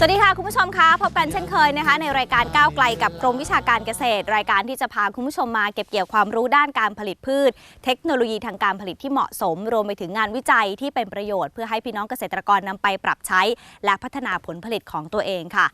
สวัสดีค่ะ คุณผู้ชมคะพบกันเช่นเคยนะคะ ในรายการก้าวไกลกับกรมวิชาการเกษตร รายการที่จะพาคุณผู้ชมมาเก็บเกี่ยวความรู้ด้านการผลิตพืช เทคโนโลยีทางการผลิตที่เหมาะสม รวมไปถึงงานวิจัยที่เป็นประโยชน์เพื่อให้พี่น้องเกษตรกรนำไปปรับใช้ และพัฒนาผลผลิตของตัวเองค่ะ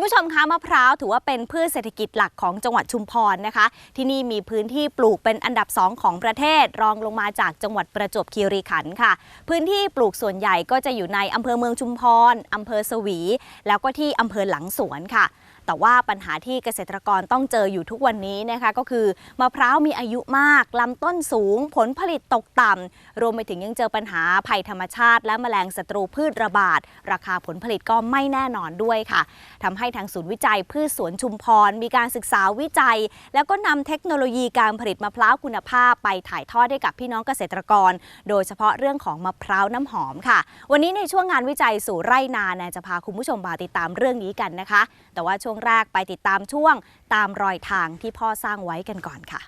คุณผู้ชมคะมะพร้าวถือว่าเป็นพืชเศรษฐกิจหลักของจังหวัดชุมพรนะคะ ที่นี่มีพื้นที่ปลูกเป็นอันดับ 2 ของประเทศ รองลงมาจากจังหวัดประจวบคีรีขันธ์ค่ะ พื้นที่ปลูกส่วนใหญ่ก็จะอยู่ในอำเภอเมืองชุมพรอำเภอสวี แล้วก็ที่อำเภอหลังสวนค่ะ แต่ว่าปัญหาที่เกษตรกรต้องเจออยู่ทุกวันนี้นะคะก็คือมะพร้าวมีอายุมากลำต้นสูง ผลผลิตตกต่ำรวมไปถึงยังเจอปัญหาภัยธรรมชาติ และแมลงศัตรูพืชระบาด ราคาผลผลิตก็ไม่แน่นอนด้วยค่ะทำให้ทางศูนย์วิจัยพืชสวนชุมพร มีการศึกษาวิจัย แล้วก็นำเทคโนโลยีการผลิตมะพร้าวคุณภาพไปถ่ายทอดให้กับพี่น้องเกษตรกร โดยเฉพาะเรื่องของมะพร้าวน้ำหอมค่ะ วันนี้ในช่วงงานวิจัยสู่ไร่นานจะพาคุณผู้ชมมาติดตามเรื่องนี้กันนะคะ แต่ว่าช่วงแรกไปติดตามช่วงตามรอยทางที่พ่อสร้างไว้กันก่อนค่ะ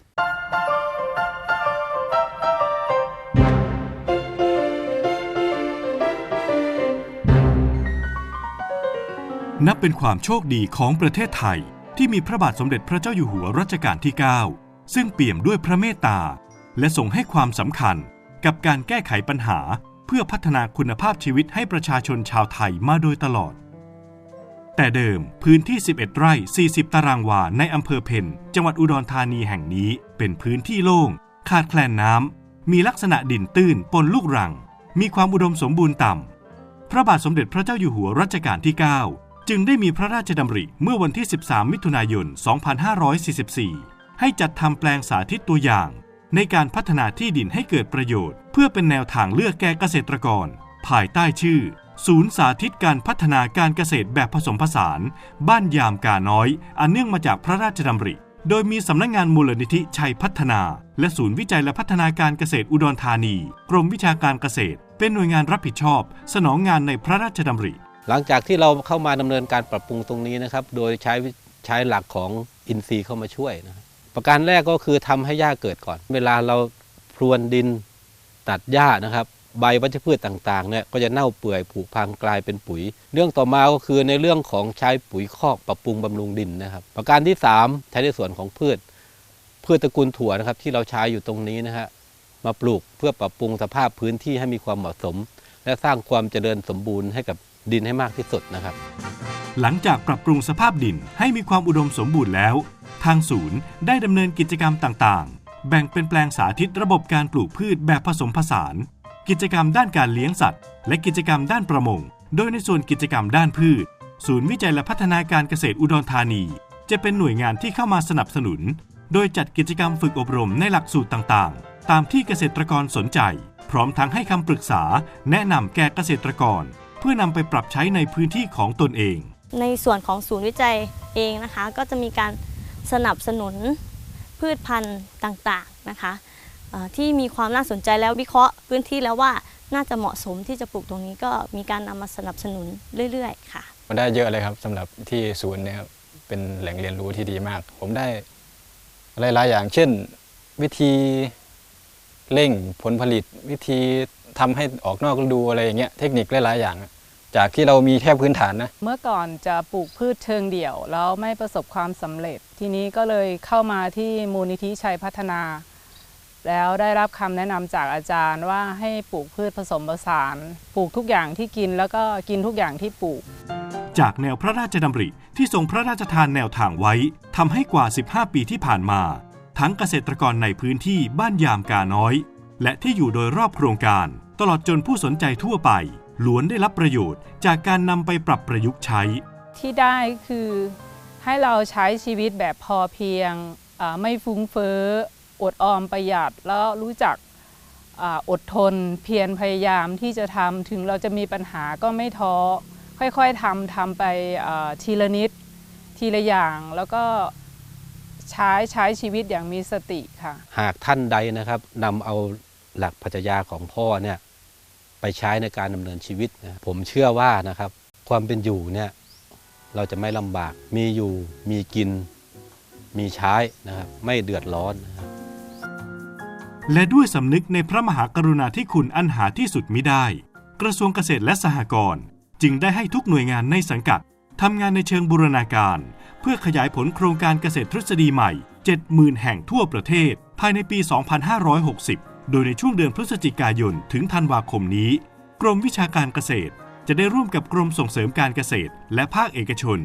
นับเป็นความโชคดีของประเทศไทย ที่มีพระบาทสมเด็จพระเจ้าอยู่หัวรัชกาลที่ 9 ซึ่งเปี่ยมด้วยพระเมตตา และทรงให้ความสำคัญกับการแก้ไขปัญหา เพื่อพัฒนาคุณภาพชีวิตให้ประชาชนชาวไทยมาโดยตลอด แต่เดิมพื้นที่ 11 ไร่ 40 ตารางวาในอำเภอเพนจังหวัดอุดรธานีแห่งนี้เป็นพื้นที่โล่ง ขาดแคลนน้ำ มีลักษณะดินตื้นปนลูกรัง มีความอุดมสมบูรณ์ต่ำ พระบาทสมเด็จพระเจ้าอยู่หัวรัชกาลที่ 9 จึงได้มีพระราชดำริเมื่อวันที่ 13 มิถุนายน 2544 ให้จัดทำแปลงสาธิตตัวอย่าง ในการพัฒนาที่ดินให้เกิดประโยชน์ เพื่อเป็นแนวทางเลือกแก่เกษตรกร ภายใต้ชื่อ ศูนย์สาธิตการพัฒนาการเกษตรแบบผสมผสาน บ้านยามกาน้อย อันเนื่องมาจากพระราชดำริ โดยมีสำนักงานมูลนิธิชัยพัฒนา และศูนย์วิจัยและพัฒนาการเกษตรอุดรธานี กรมวิชาการเกษตร เป็นหน่วยงานรับผิดชอบ สนองงานในพระราชดำริ หลังจากที่เราเข้ามาดำเนินการปรับปรุงตรงนี้นะครับ โดยใช้ใช้หลักของอินทรีย์เข้ามาช่วยนะประการแรกก็คือทำให้หญ้าเกิดก่อน เวลาเราพรวนดินตัดหญ้านะครับ ใบวัชพืชต่างๆเนี่ยก็จะเน่าเปื่อยผุพังกลายเป็นปุ๋ย เรื่องต่อมาก็คือในเรื่องของใช้ปุ๋ยคอกปรับปรุงบำรุงดินนะครับ ประการที่ 3 ใช้ในส่วนของพืช พืชตระกูลถั่วนะครับที่เราใช้อยู่ตรงนี้นะฮะมาปลูกเพื่อปรับปรุงสภาพพื้นที่ให้มีความเหมาะสม และสร้างความเจริญสมบูรณ์ให้กับดินให้มากที่สุดนะครับ หลังจากปรับปรุงสภาพดินให้มีความอุดมสมบูรณ์แล้ว ทางศูนย์ได้ดำเนินกิจกรรมต่างๆ แบ่งเป็นแปลงสาธิตระบบการปลูกพืชแบบผสมผสาน กิจกรรมด้านการเลี้ยงสัตว์ และกิจกรรมด้านประมง โดยในส่วนกิจกรรมด้านพืช ศูนย์วิจัยและพัฒนาการเกษตรอุดรธานี จะเป็นหน่วยงานที่เข้ามาสนับสนุน โดยจัดกิจกรรมฝึกอบรมในหลักสูตรต่างๆ ตามที่เกษตรกรสนใจ พร้อมทั้งให้คำปรึกษา แนะนำแก่เกษตรกร เพื่อนำไปปรับใช้ในพื้นที่ของตนเอง ในส่วนของศูนย์วิจัยเองนะคะ ก็จะมีการสนับสนุนพืชพันธุ์ต่างๆนะคะ ที่มีความน่าสนใจแล้ววิเคราะห์พื้นที่แล้วว่าน่าจะเหมาะสมที่จะปลูกตรงนี้ก็มีการนำมาสนับสนุนเรื่อย ๆ ค่ะมันได้เยอะเลยครับสำหรับที่ศูนย์เนี่ยครับเป็นแหล่งเรียนรู้ที่ดีมาก ผมได้หลายๆอย่าง เช่น วิธีเร่งผลผลิต วิธีทำให้ออกนอกฤดูอะไรอย่างเงี้ยเทคนิคหลายๆอย่าง จากที่เรามีแค่พื้นฐานนะเมื่อก่อนจะปลูกพืชเชิงเดี่ยว แล้วไม่ประสบความสำเร็จ ทีนี้ก็เลยเข้ามาที่มูลนิธิชัยพัฒนา แล้วได้รับคำแนะนำจากอาจารย์ว่าให้ปลูกพืชผสมผสาน ปลูกทุกอย่างที่กินแล้วก็กินทุกอย่างที่ปลูก จากแนวพระราชดำริที่ทรงพระราชทานแนวทางไว้ทำให้กว่า 15 ปีที่ผ่านมา ทั้งเกษตรกรในพื้นที่บ้านยามกาน้อย และที่อยู่โดยรอบโครงการ ตลอดจนผู้สนใจทั่วไปล้วนได้รับประโยชน์จากการนำไปปรับประยุกต์ใช้ ที่ได้คือให้เราใช้ชีวิตแบบพอเพียงอ่าไม่ฟุ้งเฟ้อ อดออมประหยัดแล้วรู้จักอดทนเพียรพยายามที่จะทำถึงเราจะมีปัญหาก็ไม่ท้อ ค่อยๆทำทำไปทีละนิดทีละอย่างแล้วก็ใช้ใช้ชีวิตอย่างมีสติค่ะ หากท่านใดนะครับนำเอาหลักปรัชญาของพ่อเนี่ยไปใช้ในการดำเนินชีวิตนะผมเชื่อว่านะครับ ความเป็นอยู่เนี่ยเราจะไม่ลำบากมีอยู่มีกินมีใช้นะครับ ไม่เดือดร้อนนะครับ และด้วยสำนึกในพระมหากรุณาธิคุณอันหาที่สุดมิได้ กระทรวงเกษตรและสหกรณ์จึงได้ให้ทุกหน่วยงานในสังกัดทำงานในเชิงบูรณาการ เพื่อขยายผลโครงการเกษตรทฤษฎีใหม่ 70,000 แห่งทั่วประเทศ ภายในปี 2560 โดยในช่วงเดือนพฤศจิกายนถึงธันวาคมนี้ กรมวิชาการเกษตร จะได้ร่วมกับกรมส่งเสริมการเกษตร และภาคเอกชน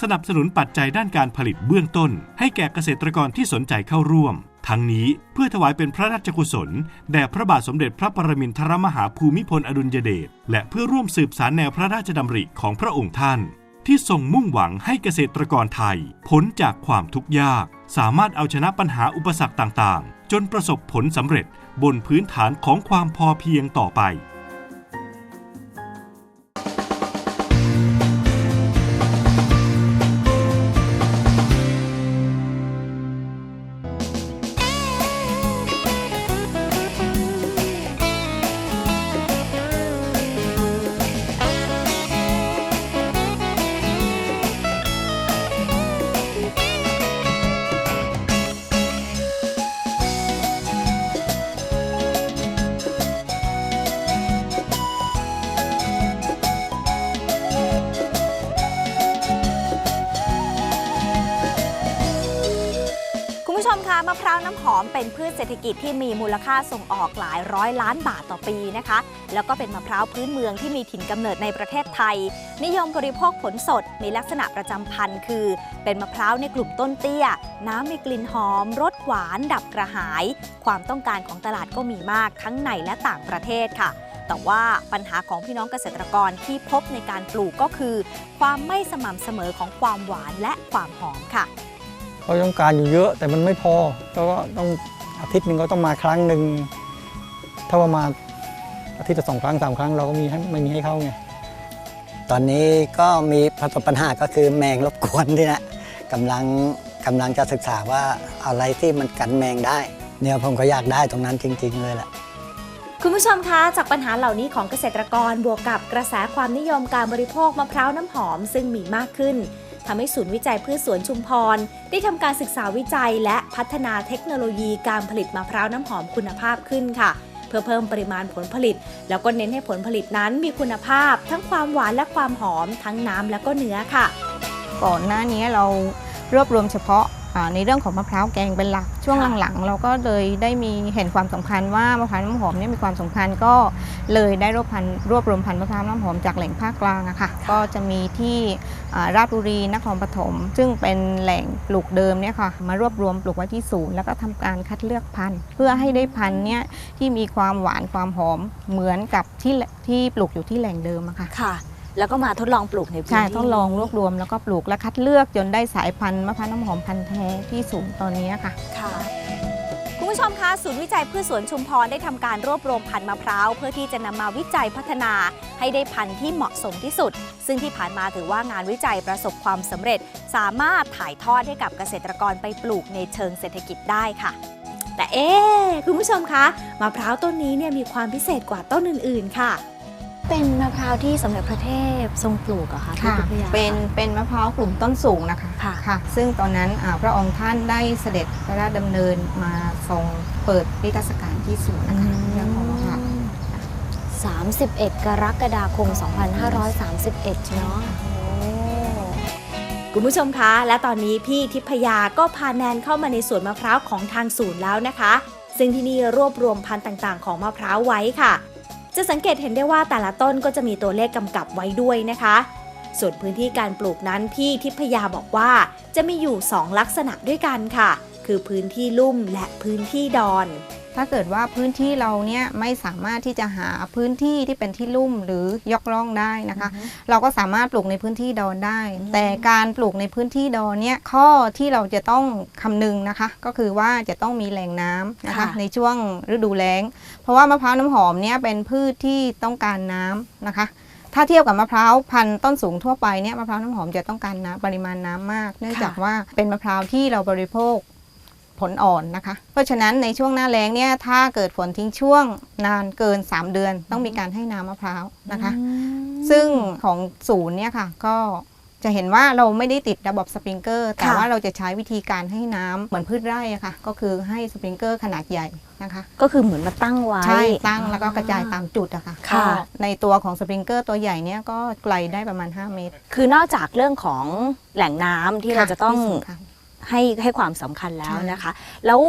สนับสนุนปัจจัยด้านการผลิตเบื้องต้น ให้แก่เกษตรกรที่สนใจเข้าร่วม ทั้งนี้เพื่อถวายเป็นพระราชกุศล แด่พระบาทสมเด็จพระปรมินทรมหาภูมิพลอดุลยเดชและเพื่อร่วมสืบสารแนวพระราชดำริของพระองค์ท่าน ที่ทรงมุ่งหวังให้เกษตรกรไทยพ้นจากความทุกข์ยาก สามารถเอาชนะปัญหาอุปสรรคต่างๆ จนประสบผลสำเร็จบนพื้นฐานของความพอเพียงต่อไป คุณผู้ชมะมะพร้าวน้ำหอมเป็นพืชเศรษฐกิจที่มีมูลค่าส่งออกหลายร้อยล้านบาทต่อปีนะคะ แล้วก็เป็นมะพร้าวพื้นเมืองที่มีถิ่นกำเนิดในประเทศไทย นิยมบริโภคผลสดมีลักษณะประจำพันธุ์คือ เป็นมะพร้าวในกลุ่มต้นเตี้ย น้ำมีกลิ่นหอมรสหวาน ดับกระหาย ความต้องการของตลาดก็มีมากทั้งในและต่างประเทศค่ะแต่ว่าปัญหาของพี่น้องเกษตรกรที่พบในการปลูกก็คือ ความไม่สม่ำเสมอของความหวานและความหอมค่ะ เขาต้องการอยู่เยอะแต่มันไม่พอแล้วก็ต้องอาทิตย์หนึ่งก็ต้องมาครั้งหนึ่งถ้าว่ามาอาทิตย์ละสองครั้งสามครั้งเราก็มีให้ไม่มีให้เขาไงตอนนี้ก็มีประสบปัญหาก็คือแมงรบกวนนี่นะกำลังกำลังจะศึกษาว่าอะไรที่มันกันแมงได้ เนี่ยผมก็อยากได้ตรงนั้นจริง ๆ เลยแหละคุณผู้ชมคะจากปัญหาเหล่านี้ของเกษตรกรบวกกับกระแสความนิยมการบริโภคมะพร้าวน้ำหอมซึ่งมีมากขึ้น ทำให้ศูนย์วิจัยพืชสวนชุมพร ได้ทำการศึกษาวิจัย และพัฒนาเทคโนโลยีการผลิตมะพร้าวน้ำหอมคุณภาพขึ้นค่ะ เพื่อเพิ่มปริมาณผลผลิต แล้วก็เน้นให้ผลผลิตนั้นมีคุณภาพ ทั้งความหวานและความหอม ทั้งน้ำและก็เนื้อค่ะ ก่อนหน้านี้เรารวบรวมเฉพาะ ในเรื่องของมะพร้าวแกงเป็นหลักช่วงค่ะหลังๆ เราก็เลยได้มีเห็นความสำคัญว่ามะพร้าวน้ำหอมเนี่ยมีความสำคัญก็เลยได้รวบพันธุ์รวบรวมพันธุ์มะพร้าวน้ำหอมจากแหล่งภาคกลางอะค่ะก็จะมีที่อ่าราชบุรีนครปฐมซึ่งเป็นแหล่งปลูกเดิมเนี่ยค่ะมารวบรวมปลูกไว้ที่ศูนย์แล้วก็ทำการคัดเลือกพันธุ์ เพื่อให้ได้พันธุ์เนี่ยที่มีความหวานความหอมเหมือนกับที่แหล่ที่ปลูกอยู่ที่แหล่งเดิมอะค่ะค่ะ แล้วก็มาทดลองปลูกในพื้นใช่ที่ต้องลองรวบรวมแล้วก็ปลูกและคัดเลือกจนได้สายพันธุ์มะพร้าวน้ำหอมพันธุ์แท้ที่สูงตอนนี้ค่ะค่ะคุณผู้ชมคะศูนย์วิจัยพืชสวนชุมพรได้ทำการรวบรวมพันธุ์มะพร้าวเพื่อที่จะนำมาวิจัยพัฒนาให้ได้พันธุ์ที่เหมาะสมที่สุด ซึ่งที่ผ่านมาถือว่างานวิจัยประสบความสำเร็จ สามารถถ่ายทอดให้กับเกษตรกรไปปลูกในเชิงเศรษฐกิจได้ค่ะ แต่เอ๊ะคุณผู้ชมคะมะพร้าวต้นนี้เนี่ยมีความพิเศษกว่าต้นอื่น ๆ ค่ะ เป็นมะพร้าวที่สมเด็จพระเทพทรงปลูกเหรอคะที่ค่ะอยุธยา เป็นเป็นมะพร้าวกลุ่มต้นสูงนะคะค่ะ ซึ่งตอนนั้นอ่าพระองค์ท่านได้เสด็จพระราชดำเนินมาทรงเปิดนิทรรศการที่ศูนย์นะคะเรื่องของมะพร้าว 31 กรกฎาคม 2531 เนาะคุณผู้ชมคะ และตอนนี้พี่ทิพยาก็พาแนนเข้ามาในสวนมะพร้าวของทางศูนย์แล้วนะคะ ซึ่งที่นี่รวบรวมพันธุ์ต่างๆ ของมะพร้าวไว้ค่ะ จะสังเกตเห็นได้ว่าแต่ละต้นก็จะมีตัวเลขกำกับไว้ด้วยนะคะ ส่วนพื้นที่การปลูกนั้นพี่ทิพยาบอกว่า จะมีอยู่ 2 ลักษณะด้วยกันค่ะ คือพื้นที่ลุ่มและพื้นที่ดอน ถ้าเกิดว่าพื้นที่เราเนี่ยไม่สามารถที่จะหาพื้นที่ที่เป็นที่ลุ่มหรือยกร่องได้นะคะ เราก็สามารถปลูกในพื้นที่ดอนได้ แต่การปลูกในพื้นที่ดอนเนี่ยข้อที่เราจะต้องคำนึงนะคะ ก็คือว่าจะต้องมีแหล่งน้ำนะคะค่ะในช่วงฤดูแล้ง เพราะว่ามะพร้าวน้ำหอมเนี่ยเป็นพืชที่ต้องการน้ำนะคะถ้าเทียบกับมะพร้าวพันธุ์ต้นสูงทั่วไปเนี่ยมะพร้าวน้ำหอมจะต้องการน้ำปริมาณน้ำมาก เนื่องจากว่าเป็นมะพร้าวที่เราบริโภค ผลอ่อนนะคะ เพราะฉะนั้นในช่วงหน้าแล้งเนี่ยถ้าเกิดฝนทิ้งช่วงนานเกิน 3 เดือน ต้องมีการให้น้ำมะพร้าวนะคะ ซึ่งของศูนย์เนี่ยค่ะก็จะเห็นว่าเราไม่ได้ติดระบบสปริงเกอร์ แต่ค่ะว่าเราจะใช้วิธีการให้น้ำเหมือนพืชไร่อะค่ะ ก็คือให้สปริงเกอร์ขนาดใหญ่นะคะ ก็คือเหมือนมาตั้งไว้ใช่ตั้งแล้วก็กระจายตามจุดอะค่ะค่ะก็ในตัวของสปริงเกอร์ตัวใหญ่เนี่ยก็ไกลได้ประมาณ 5 เมตร คือนอกจากเรื่องของแหล่งน้ำที่เราจะต้องที่สำคัญ ให้ให้ความสำคัญแล้วใช่นะคะ แล้ว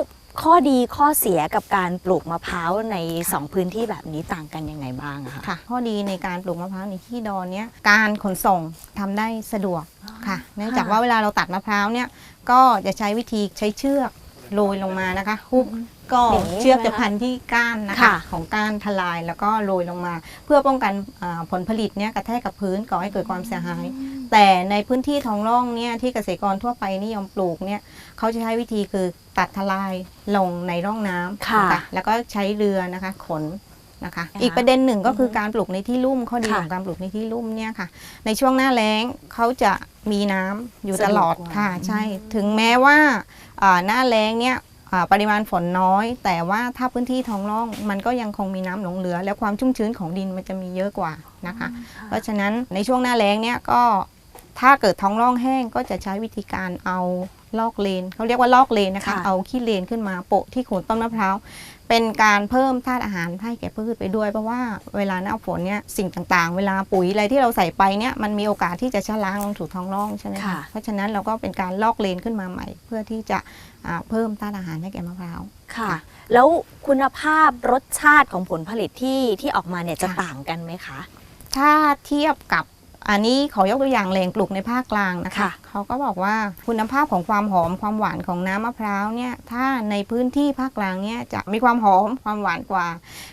ข้อดีข้อเสียกับการปลูกมะพร้าวในสองพื้นที่แบบนี้ต่างกันยังไงบ้างอะคะ ค่ะข้อดีในการปลูกมะพร้าวในที่ดอนเนี่ยการขนส่งทำได้สะดวกค่ะ เนื่องจากว่าเวลาเราตัดมะพร้าวเนี่ยก็จะใช้วิธีใช้เชือกโรยลงมานะคะฮุบ ก็อย่างนี้เชือกจะใช่ไหมคะพันที่ก้านนะคะ ค่ะ ของก้านทลายแล้วก็โรยลงมา เพื่อป้องกันอ่าผลผลิตเนี่ยกระแทกกับพื้นก่อให้เกิดความเสียหาย แต่ในพื้นที่ท้องร่องเนี่ยที่เกษตรกรทั่วไปนิยมปลูกเนี่ยเขาจะใช้วิธีคือตัดทลายลงในร่องน้ำค่ะนแล้วก็ใช้เรือนะคะขนนะคะนะคะอีกประเด็นหนึ่งก็คืออฮึการปลูกในที่ลุ่มข้อดีค่ะของการปลูกในที่ลุ่มเนี่ยค่ะ ในช่วงหน้าแล้งเขาจะมีน้ำอยู่ตลอดสะดวกกว่าค่ะ ใช่ ถึงแม้ว่าอ่าหน้าแล้งเนี่ยอ่า ปริมาณฝนน้อย แต่ว่าถ้าพื้นที่ท้องร่องมันก็ยังคงมีน้ำหลงเหลือ และความชุ่มชื้นของดินมันจะมีเยอะกว่านะคะ เพราะฉะนั้นในช่วงหน้าแล้งเนี่ยก็ถ้าเกิดท้องร่องแห้งก็จะใช้วิธีการเอา ลอกเลนเขาเรียกว่าลอกเลนนะคะ ค่ะ เอาขี้เลนขึ้นมาโปะที่โคนต้นมะพร้าวเป็นการเพิ่มธาตุอาหารให้แก่พืชไปด้วยเพราะว่าเวลาหน้าฝนเนี่ยสิ่งต่างๆ เวลาปุ๋ยอะไรที่เราใส่ไปเนี่ยมันมีโอกาสที่จะชะล้างลงถูท้องร่องใช่ไหมค่ะคะเพราะฉะนั้นเราก็เป็นการลอกเลนขึ้นมาใหม่ เพื่อที่จะอ่าเพิ่มธาตุอาหารให้แก่มะพร้าว ค่ะ แล้วคุณภาพรสชาติของผลผลิตที่ที่ออกมาเนี่ยจะค่ะ ต่างกันไหมคะ ถ้าเทียบกับอันนี้ขอยกตัวอย่างแหล่งปลูกในภาคกลางนะคะ ค่ะเขาก็บอกว่าคุณภาพของความหอมความหวานของน้ำมะพร้าวเนี่ยถ้าในพื้นที่ภาคกลางเนี่ยจะมีความหอมความหวานกว่า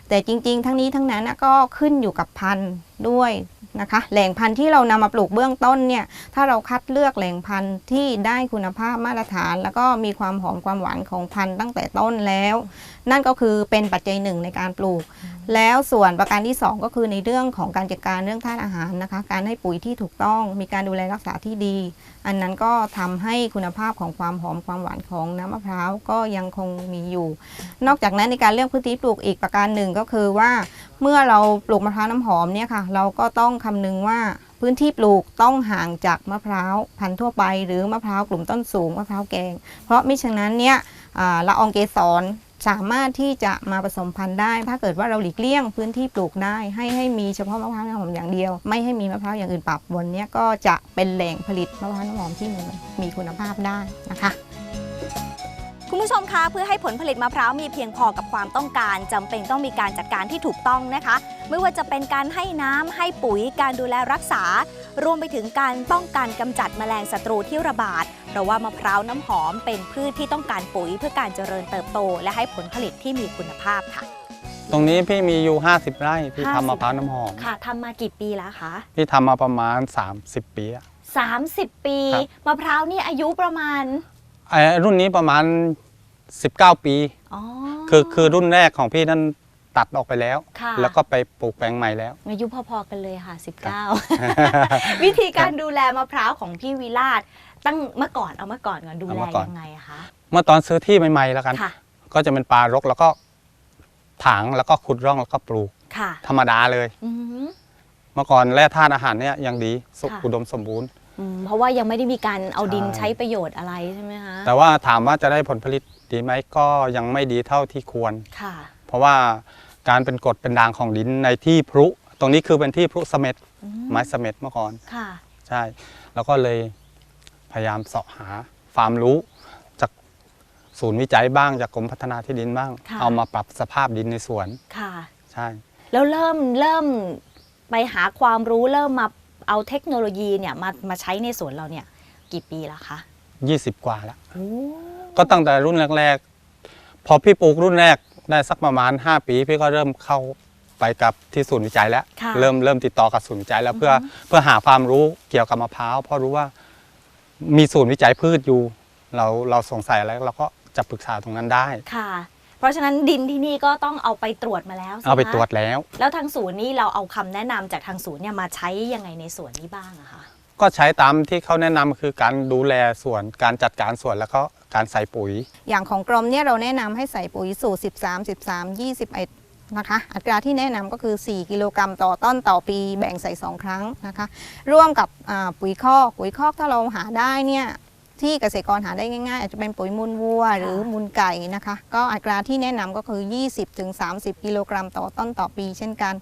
แต่จริง ๆ ทั้งนี้ทั้งนั้นนะก็ขึ้นอยู่กับพันธุ์ด้วยนะคะแหล่งพันธุ์ที่เรานำมาปลูกเบื้องต้นเนี่ยถ้าเราคัดเลือกแหล่งพันธุ์ที่ได้คุณภาพมาตรฐาน แล้วก็มีความหอมความหวานของพันธุ์ตั้งแต่ต้นแล้ว นั่นก็คือเป็นปัจจัยหนึ่งในการปลูก แล้วส่วนประการที่ 2 ก็คือในเรื่องของการจัดการเรื่องธาตุอาหารนะคะการให้ปุ๋ยที่ถูกต้องมีการดูแลรักษาที่ดี อันนั้นก็ทำให้คุณภาพของความหอมความหวานของน้ำมะพร้าวก็ยังคงมีอยู่ นอกจากนั้นในการเลือกพื้นที่ปลูกอีกประการหนึ่งก็คือว่า เมื่อเราปลูกมะพร้าวน้ำหอมเนี่ยค่ะ เราก็ต้องคำนึงว่าพื้นที่ปลูกต้องห่างจากมะพร้าวพันธุ์ทั่วไป หรือมะพร้าวกลุ่มต้นสูงมะพร้าวแกง เพราะมิฉะนั้นเนี่ยละอองเกสร สามารถที่จะมาผสมพันธุ์ได้ ถ้าเกิดว่าเราหลีกเลี่ยงพื้นที่ปลูกได้ให้ให้มีเฉพาะมะพร้าวน้ำหอมอย่างเดียว ไม่ให้มีมะพร้าวอย่างอื่นปะปนเนี่ยก็จะเป็นแหล่งผลิตมะพร้าวน้ำหอมที่มีมีคุณภาพได้นะคะคุณผู้ชมคะเพื่อให้ผลผลิตมะพร้าวมีเพียงพอกับความต้องการจำเป็นต้องมีการจัดการที่ถูกต้องนะคะ ไม่ว่าจะเป็นการให้น้ำให้ปุ๋ยการดูแลรักษา รวมไปถึงการป้องกันกำจัดแมลงศัตรูที่ระบาด เพราะว่ามะพร้าวน้ำหอมเป็นพืชที่ต้องการปุ๋ยเพื่อการเจริญเติบโต และให้ผลผลิตที่มีคุณภาพค่ะ ตรงนี้พี่มีอยู่ 50 ไร่พี่50ทำมะพร้าวน้ำหอม ค่ะทำมากี่ปีแล้วคะ พี่ทำมาประมาณ 30 ปีอะ30 ปีครับมะพร้าวนี่อายุประมาณไอ้รุ่นนี้ประมาณ 19 ปีอ๋อคือคือรุ่นแรกของพี่นั่นตัดออกไปแล้วค่ะแล้วก็ไปปลูกแปลงใหม่แล้ว อายุพอๆกันเลยค่ะ 19 วิธีการดูแลมะพร้าวของพี่วิราช ตั้งเมื่อก่อนเอาเมื่อก่อนก่อนดูเอาแลเมื่อก่อน ยังไงอะคะเมื่อตอนซื้อที่ใหม่ๆแล้วกัน ค่ะก็จะเป็นปลารกแล้วก็ถังแล้วก็ขุดร่องแล้วก็ปลูก ค่ะธรรมดาเลย อือหือเมื่อก่อนแร่ธาตุอาหารเนี่ยยังดีสุค่ะ อุดมสมบูรณ์ อืมเพราะว่ายังไม่ได้มีการเอาดินใช่ใช้ประโยชน์อะไรใช่ไหมคะแต่ว่าถามว่าจะได้ผลผลิตดีไหมก็ยังไม่ดีเท่าที่ควร ค่ะ เพราะว่าการเป็นกรดเป็นด่างของดินในที่พลุตรงนี้คือเป็นที่พลุเสม็ดอืไม้เสม็ดเมื่อก่อนค่ะ ใช่ แล้วก็เลย พยายามเสาะหาความรู้จากศูนย์วิจัยบ้างจากกรมพัฒนาที่ดินบ้าง ค่ะ เอามาปรับสภาพดินในสวน ค่ะ ใช่ แล้วเริ่มเริ่มไปหาความรู้เริ่มมาเอาเทคโนโลยีเนี่ยมามาใช้ในสวนเราเนี่ยกี่ปีแล้วคะ20 กว่าแล้วก็ตั้งแต่รุ่นแรก ๆ พอพี่ปลูกรุ่นแรกได้สักประมาณ 5 ปี พี่ก็เริ่มเข้าไปกับที่ศูนย์วิจัยแล้ว ค่ะเริ่มเริ่มติดต่อกับศูนย์วิจัยแล้วเพื่อเพื่อหาความรู้เกี่ยวกับมะพร้าวเพราะรู้ว่า มีศูนย์วิจัยพืชอยู่ เราเราสงสัยอะไรเราก็จะปรึกษาตรงนั้นได้ ค่ะ เพราะฉะนั้นดินที่นี่ก็ต้องเอาไปตรวจมาแล้วสิคะเอาไปตรวจแล้ว แล้วทางศูนย์นี่เราเอาคำแนะนำจากทางศูนย์เนี่ยมาใช้ยังไงในสวนนี้บ้างอะคะก็ใช้ตามที่เขาแนะนำคือการดูแลสวนการจัดการสวนแล้วก็การใส่ปุ๋ย อย่างของกรมเนี่ยเราแนะนำให้ใส่ปุ๋ยสูตร 13 13 21 นะคะ อัตราที่แนะนำก็คือ 4 กิโลกรัมต่อต้นต่อปีแบ่งใส่ 2 ครั้งนะคะ ร่วมกับปุ๋ยคอกปุ๋ยคอกถ้าเราหาได้เนี่ย ที่เกษตรกรหาได้ง่ายๆ อาจจะเป็นปุ๋ยมูลวัว หรือมูลไก่นะคะ ก็อัตราที่แนะนำก็คือ 20-30 กิโลกรัมต่อต้นต่อปี เช่นกัน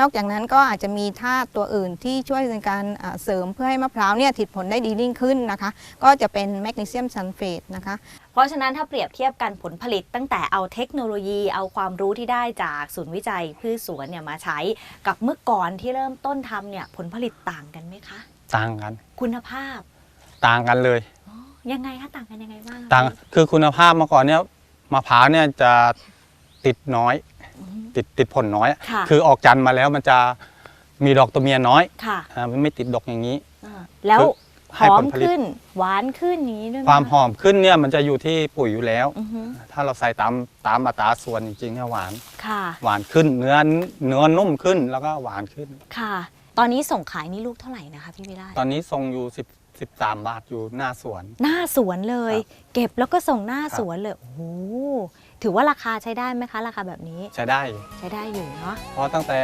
นอกจากนั้นก็อาจจะมีธาตุตัวอื่นที่ช่วยในการอ่าเสริมเพื่อให้มะพร้าวเนี่ยติดผลได้ดียิ่งขึ้นนะคะ ก็จะเป็นแมกนีเซียมซัลเฟตนะคะเพราะฉะนั้นถ้าเปรียบเทียบกันผลผลิตตั้งแต่เอาเทคโนโลยีเอาความรู้ที่ได้จากศูนย์วิจัยพืชสวนเนี่ยมาใช้กับเมื่อก่อนที่เริ่มต้นทำเนี่ยผลผลิตต่างกันไหมคะ ต่างกัน คุณภาพ ต่างกันเลย ยังไงคะต่างกันยังไงบ้างคะต่างคือคุณภาพเมื่อก่อนเนี่ยมะพร้าวเนี่ยจะติดน้อยติดติดผลน้อยค่ะ คือออกจันทร์มาแล้วมันจะมีดอกตัวเมียน้อยค่ะอ่ามันไม่ติดดอกอย่างนี้ อ่าแล้วคือหให้อผมลผลิต ขึ้น หวานขึ้นอย่างนี้ด้วยไหความคะหอมขึ้นเนี่ยมันจะอยู่ที่ปุ๋ยอยู่แล้ว อือฮึถ้าเราใส่ตามตามอัตราส่วนจริงๆเนี่ยหวาน ค่ะหวานขึ้นเนื้อเนื้อนุ่มขึ้นแล้วก็หวานขึ้น ค่ะ ตอนนี้ส่งขายนี่ลูกเท่าไหร่นะคะพี่วิไลตอนนี้ทรงอยู่10 13 บาทอยู่หน้าสวน หน้าสวนเลยครับเก็บแล้วก็ส่งหน้าครับสวนเลย โอ้โหถือว่าราคาใช้ได้ไหมคะ ราคาแบบนี้ใช้ได้อยู่ใช้ได้อยู่เนาะเพราะตั้งแต่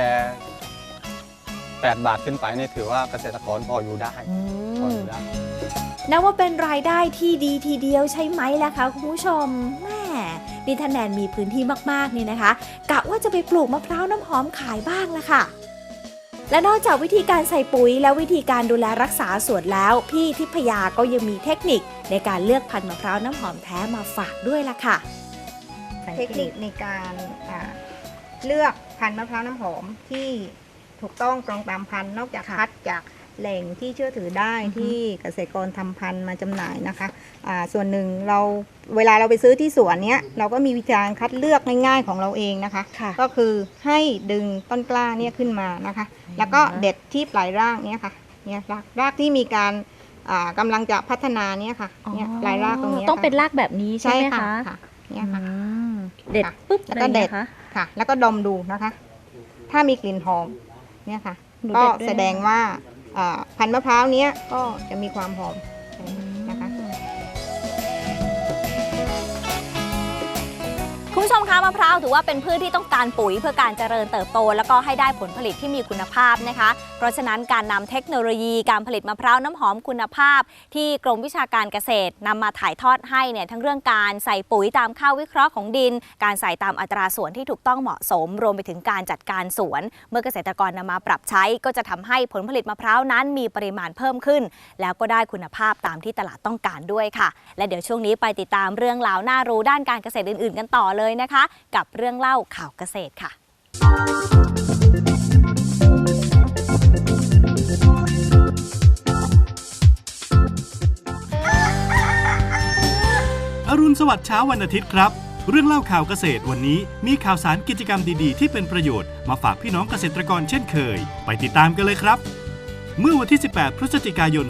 8 บาทขึ้นไปนี่ถือว่าเกษตรกรพออยู่ได้อืพอมอยู่ได้ นับว่าเป็นรายได้ที่ดีทีเดียวใช่ไหมล่ะคะคุณผู้ชมแม่ดิทานแนนมีพื้นที่มากๆนี่นะคะกะว่าจะไปปลูกมะพร้าวน้ำหอมขายบ้างละค่ะ และนอกจากวิธีการใส่ปุ๋ย และวิธีการดูแลรักษาสวนแล้ว พี่ทิพยาก็ยังมีเทคนิคในการเลือกพันธุ์มะพร้าวน้ำหอมแท้มาฝากด้วยล่ะค่ะ เทคนิคในการอ่าเลือกพันธุ์มะพร้าวน้ำหอมที่ถูกต้องตรงตามพันธุ์นอกจากค่ะคัดจาก แหล่งที่เชื่อถือได้อือฮึที่เกษตรกรทำพันธุ์มาจำหน่ายนะคะอ่าส่วนหนึ่งเราเวลาเราไปซื้อที่สวนเนี้ยเราก็มีวิธีการคัดเลือกง่ายๆของเราเองนะคะค่ะก็คือให้ดึงต้นกล้าเนี่ยขึ้นมานะคะ แล้วก็เด็ดที่ปลายรากเนี่ยค่ะเนี่ยรากรากที่มีการอ่ากำลังจะพัฒนาเนี่ยค่ะเนี่ยปลายรากตรงเนี้ยต้องเป็นค่ะรากแบบนี้ใช่ไหมคะค่ะเนี่ยค่ะอืมเด็ดค่ะปุ๊บแล้วก็เด็ดอะไรอย่างงี้ยคะค่ะ แล้วก็ดมดูนะคะ ถ้ามีกลิ่นหอมเนี่ยค่ะหนูก็เด็ดด้วยนะแสดงว่าอ่า พันมะพร้าวเนี้ยก็จะมีความหอมนะคะคุณผู้ชมคะมะพร้าวถือว่าเป็นพืชที่ต้องการปุ๋ยเพื่อการเจริญเติบโต แล้วก็ให้ได้ผลผลิตที่มีคุณภาพนะคะ ราะฉะนั้นการนำเทคโนโลยีการผลิตมะพร้าวน้ำหอมคุณภาพ ที่กรมวิชาการเกษตรนำมาถ่ายทอดให้เนี่ยทั้งเรื่องการใส่ปุ๋ยตามค่าววิเคราะห์ของดิน การใส่ตามอัตราส่วนที่ถูกต้องเหมาะสม รวมไปถึงการจัดการสวน เมื่อเกษตรกรนำมาปรับใช้ก็จะทำให้ผลผลิตมะพร้าวนั้นมีปริมาณเพิ่มขึ้น แล้วก็ได้คุณภาพตามที่ตลาดต้องการด้วยค่ะ และเดี๋ยวช่วงนี้ไปติดตามเรื่องราวน่ารู้ด้านการเกษตรอื่น ๆ กันต่อเลยนะคะ กับเรื่องเล่าข่าวเกษตรค่ะ รุณสวัสดิ์เช้าวันอาทิตย์ครับ เรื่องเล่าข่าวเกษตรวันนี้มีข่าวสารกิจกรรมดีๆ ที่เป็นประโยชน์มาฝากพี่น้องเกษตรกรเช่นเคย ไปติดตามกันเลยครับ เมื่อวันที่ 18 พฤศจิกายน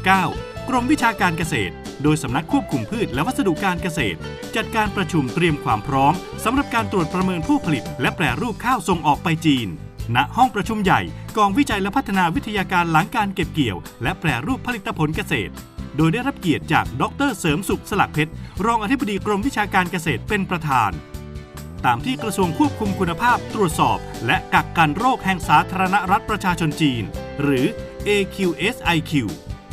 2559 กรมวิชาการเกษตร โดยสำนักควบคุมพืชและวัสดุการเกษตร จัดการประชุมเตรียมความพร้อมสำหรับการตรวจประเมินผู้ผลิต และแปรรูปข้าวส่งออกไปจีนณห้องประชุมใหญ่ กองวิจัยและพัฒนาวิทยาการหลังการเก็บเกี่ยว และแปรรูปผลิตผลเกษตร โดยได้รับเกียรติจากดรเสริมสุขสลักเพชร รองอธิบดีกรมวิชาการเกษตรเป็นประธาน ตามที่กระทรวงควบคุมคุณภาพตรวจสอบ และกักกันโรคแห่งสาธารณรัฐประชาชนจีน หรือ AQSIQ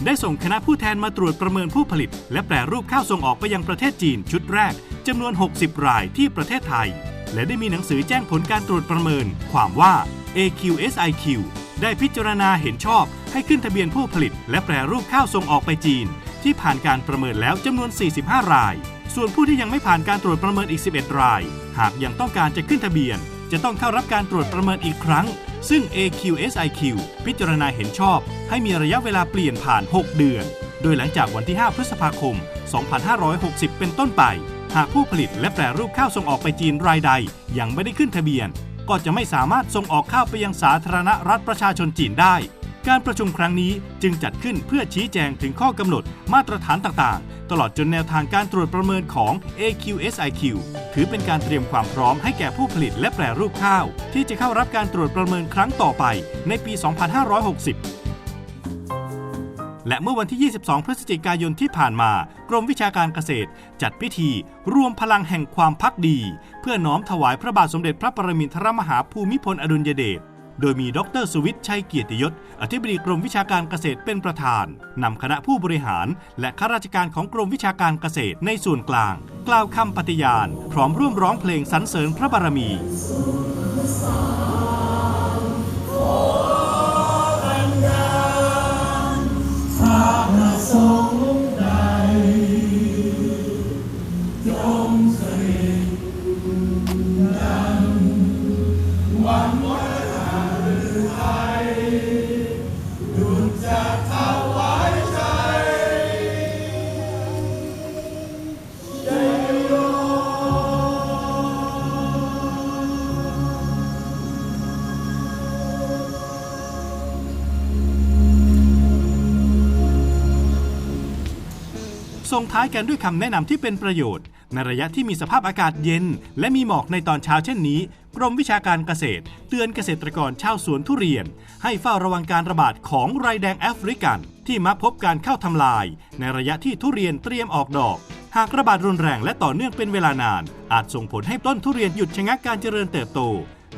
ได้ส่งคณะผู้แทนมาตรวจประเมินผู้ผลิต และแปรรูปข้าวส่งออกไปยังประเทศจีนชุดแรกจำนวน 60 รายที่ประเทศไทย และได้มีหนังสือแจ้งผลการตรวจประเมิน ความว่า AQSIQ ได้พิจารณาเห็นชอบให้ขึ้นทะเบียนผู้ผลิต และแปรรูปข้าวส่งออกไปจีน ที่ผ่านการประเมินแล้วจำนวน 45 ราย ส่วนผู้ที่ยังไม่ผ่านการตรวจประเมินอีก 11 ราย หากยังต้องการจะขึ้นทะเบียน จะต้องเข้ารับการตรวจประเมินอีกครั้ง ซึ่ง AQSIQ พิจารณาเห็นชอบ ให้มีระยะเวลาเปลี่ยนผ่าน 6 เดือน โดยหลังจากวันที่ 5 พฤษภาคม 2560 เป็นต้นไป หากผู้ผลิตและแปรรูปข้าวส่งออกไปจีนรายใด ยังไม่ได้ขึ้นทะเบียน ก็จะไม่สามารถส่งออกข้าวไปยังสาธารณรัฐประชาชนจีนได้ การประชุมครั้งนี้จึงจัดขึ้นเพื่อชี้แจงถึงข้อกำหนดมาตรฐานต่างๆ ตลอดจนแนวทางการตรวจประเมินของ AQSIQ ถือเป็นการเตรียมความพร้อมให้แก่ผู้ผลิตและแปรรูปข้าว ที่จะเข้ารับการตรวจประเมินครั้งต่อไปในปี 2560 และเมื่อวันที่ 22 พฤศจิกายนที่ผ่านมา กรมวิชาการเกษตร จัดพิธี รวมพลังแห่งความพักดี เพื่อน้อมถวายพระบาทสมเด็จพระปรมินทรมหาภูมิพลอดุลยเดช โดยมีดรสุวิทย์ชัยเกียรติยศ อธิบดีกรมวิชาการเกษตรเป็นประธาน นำคณะผู้บริหาร และข้าราชการของกรมวิชาการเกษตรในส่วนกลาง กล่าวคำปฏิญาณ พร้อมร่วมร้องเพลงสรรเสริญพระบารมี song. ส่งท้ายกันด้วยคำแนะนำที่เป็นประโยชน์ ในระยะที่มีสภาพอากาศเย็น และมีหมอกในตอนเช้าเช่นนี้ กรมวิชาการเกษตร เตือนเกษตรกรชาวสวนทุเรียน ให้เฝ้าระวังการระบาดของไรแดงแอฟริกัน ที่มักพบการเข้าทำลาย ในระยะที่ทุเรียนเตรียมออกดอกหากระบาดรุนแรงและต่อเนื่องเป็นเวลานาน อาจส่งผลให้ต้นทุเรียนหยุดชะงักการเจริญเติบโต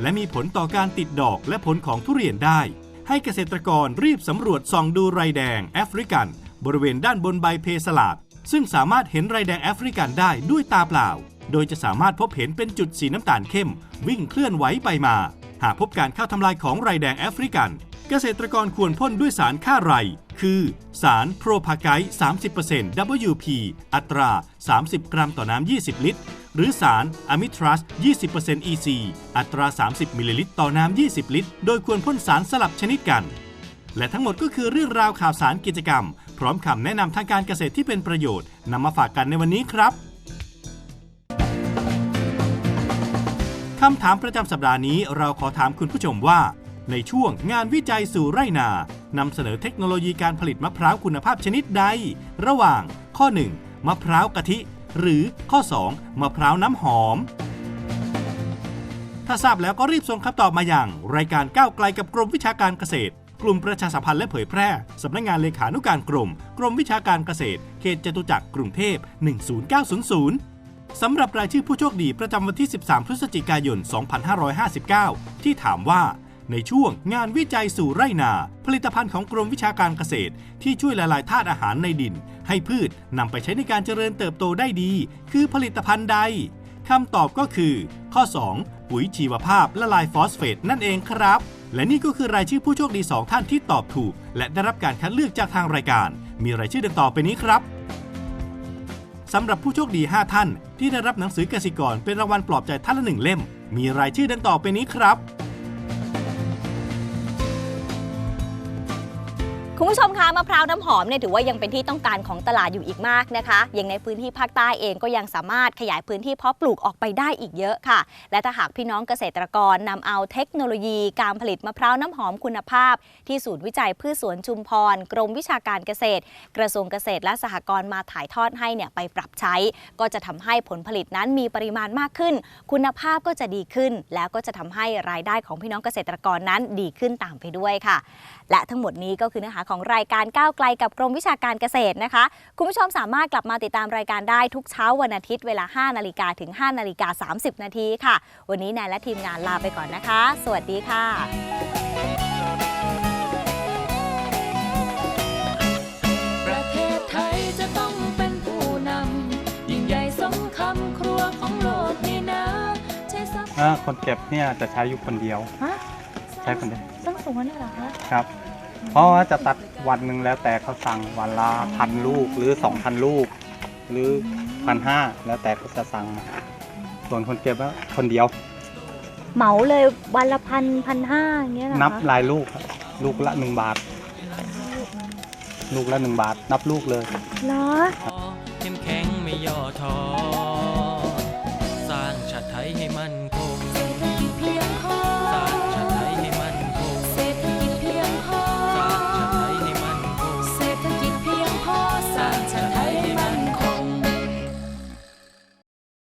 และมีผลต่อการติดดอกและผลของทุเรียนได้ ให้เกษตรกรรีบสำรวจส่องดูไรแดงแอฟริกัน บริเวณด้านบนใบเพสลาด ซึ่งสามารถเห็นไรแดงแอฟริกันได้ด้วยตาเปล่า โดยจะสามารถพบเห็นเป็นจุดสีน้ำตาลเข้ม วิ่งเคลื่อนไหวไปมา หากพบการเข้าทำลายของไรแดงแอฟริกัน เกษตรกรควรพ่นด้วยสารฆ่าไร คือ สารโพรพาไกต์30% WP อัตรา 30 กรัมต่อน้ำ 20 ลิตร หรือสารอะมิทรัส 20% EC อัตรา 30 มิลลิลิตรต่อน้ำ 20 ลิตร โดยควรพ่นสารสลับชนิดกัน และทั้งหมดก็คือเรื่องราวข่าวสารกิจกรรม พร้อมคำแนะนำทางการเกษตรที่เป็นประโยชน์นำมาฝากกันในวันนี้ครับคำถามประจำสัปดาห์นี้เราขอถามคุณผู้ชมว่า ในช่วงงานวิจัยสู่ไร่นานำเสนอเทคโนโลยีการผลิตมะพร้าวคุณภาพชนิดใด ระหว่าง ข้อ 1 มะพร้าวกะทิ หรือข้อ 2 มะพร้าวน้ำหอม ถ้าทราบแล้วก็รีบส่งคำตอบมาอย่าง รายการก้าวไกลกับกรมวิชาการเกษตร กลุ่มประชาสัมพันธ์และเผยแพร่สำนักงงานเลขานุการกรม กรมวิชาการเกษตร เขตจตุจักรกรุงเทพ 10900 สำหรับรายชื่อผู้โชคดีประจำวันที่ 13 พฤศจิกายน 2559 ที่ถามว่า ในช่วงงานวิจัยสู่ไร่นา ผลิตภัณฑ์ของกรมวิชาการเกษตร ที่ช่วยละลายธาตุอาหารในดิน ให้พืชนำไปใช้ในการเจริญเติบโตได้ดี คือผลิตภัณฑ์ใดคำตอบก็คือ ข้อ 2 ปุ๋ยชีวภาพละลายฟอสเฟตนั่นเองครับ และนี่ก็คือรายชื่อผู้โชคดี 2 ท่านที่ตอบถูก และได้รับการคัดเลือกจากทางรายการ มีรายชื่อดังต่อไปนี้ครับสำหรับผู้โชคดี 5 ท่าน ที่ได้รับหนังสือกสิกรเป็นรางวัลปลอบใจท่านละหนึ่งเล่ม มีรายชื่อดังต่อไปนี้ครับ คุณผู้ชมคะมะพร้าวน้ำหอมเนี่ยถือว่ายังเป็นที่ต้องการของตลาดอยู่อีกมากนะคะอย่างในพื้นที่ภาคใต้เองก็ยังสามารถขยายพื้นที่เพาะปลูกออกไปได้อีกเยอะค่ะ และถ้าหากพี่น้องเกษตรกรนำเอาเทคโนโลยีการผลิตมะพร้าวน้ำหอมคุณภาพ ที่ศูนย์วิจัยพืชสวนชุมพร กรมวิชาการเกษตร กระทรวงเกษตรและสหกรณ์มาถ่ายทอดให้เนี่ยไปปรับใช้ ก็จะทำให้ผลผลิตนั้นมีปริมาณมากขึ้น คุณภาพก็จะดีขึ้น แล้วก็จะทำให้รายได้ของพี่น้องเกษตรกรนั้นดีขึ้นตามไปด้วยค่ะ และทั้งหมดนี้ก็คือเนื้อหาของรายการก้าวไกลกับกรมวิชาการเกษตรนะคะ คุณผู้ชมสามารถกลับมาติดตามรายการได้ทุกเช้าวันอาทิตย์เวลา 5 นาฬิกาถึง 5 นาฬิกา 30 นาทีค่ะ วันนี้แนนและทีมงานลาไปก่อนนะคะ สวัสดีค่ะประเทศไทยจะต้องเป็นผู้นำยิ่งใหญ่สมคำครัวของโลกนี่นะใช้ซับอ่าคนเก็บเนี่ยจะใช้อยู่คนเดียวฮะใช้คนเดียวตั้งสวนเนี่ยเหรอคะ ครับ เพราะว่าจะตัดวันหนึ่งแล้วแต่เขาสั่งวันละพันลูกหรือสองพันลูก หรือพันห้าแล้วแต่เขาจะสั่งมาส่วนคนเก็บว่าคนเดียว เหมาเลยวันละพันพันห้าอย่างเงี้ยเหรอคะนับรายลูกครับลูกละหนึ่งบาท ลูกละหนึ่งบาท นับลูกเลย เหรอ เข้มแข็งไม่ย่อท้อ